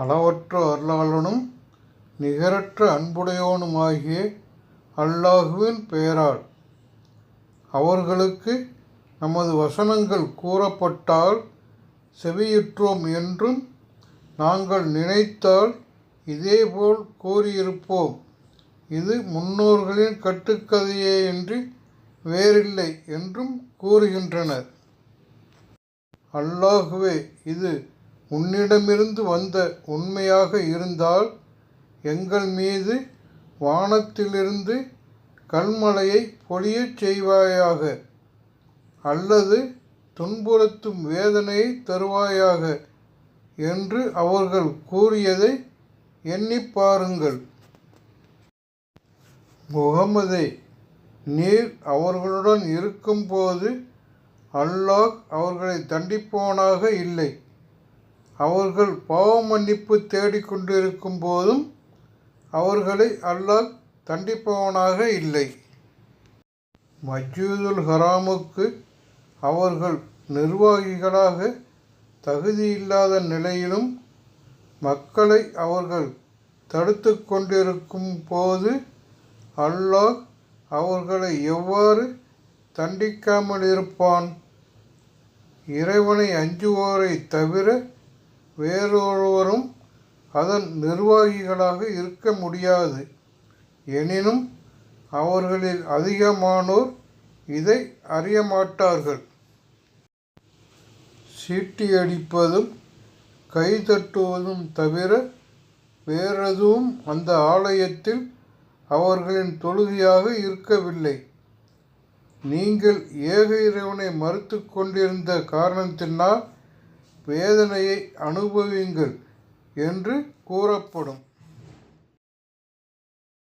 அளவற்ற அருளாளனும் நிகரற்ற அன்புடையோனுமாகிய அல்லாஹுவின் பெயரால். அவர்களுக்கு நமது வசனங்கள் கூறப்பட்டால் செவியுற்றோம் என்றும் நாங்கள் நினைத்தால் இதேபோல் கூறியிருப்போம். இது முன்னோர்களின் கட்டுக்கதையேயன்றி வேறில்லை என்றும் கூறுகின்றனர். அல்லாஹுவே இது உன்னிடமிருந்து வந்த உண்மையாக இருந்தால் எங்கள் மீது வானத்திலிருந்து கல்மழையை பொழியச் செய்வாயாக அல்லது துன்புறுத்தும் வேதனையை தருவாயாக என்று அவர்கள் கூறியதை எண்ணிப் பாருங்கள். முகமதே நீர் அவர்களுடன் இருக்கும்போது அல்லாஹ் அவர்களை தண்டிப்போனாக இல்லை. அவர்கள் பாவ மன்னிப்பு தேடிக்கொண்டிருக்கும் போதும் அவர்களை அல்லாஹ் தண்டிப்பவனாக இல்லை. மஜூதுல் ஹராமுக்கு அவர்கள் நிர்வாகிகளாக தகுதியில்லாத நிலையிலும் மக்களை அவர்கள் தடுத்து கொண்டிருக்கும் போது அல்லாஹ் அவர்களை எவ்வாறு தண்டிக்காமல் இருப்பான்? இறைவனை அஞ்சுவோரை தவிர வேறொருவரும் அதன் நிர்வாகிகளாக இருக்க முடியாது. எனினும் அவர்களில் அதிகமானோர் இதை அறியமாட்டார்கள். சீட்டியடிப்பதும் கைதட்டுவதும் தவிர வேறெதுவும் அந்த ஆலயத்தில் அவர்களின் தொழுகையாக இருக்கவில்லை. நீங்கள் ஏக இறைவனை மறுத்து கொண்டிருந்த காரணத்தினால் வேதனையை அனுபவியுங்கள் என்று கூறப்படும்.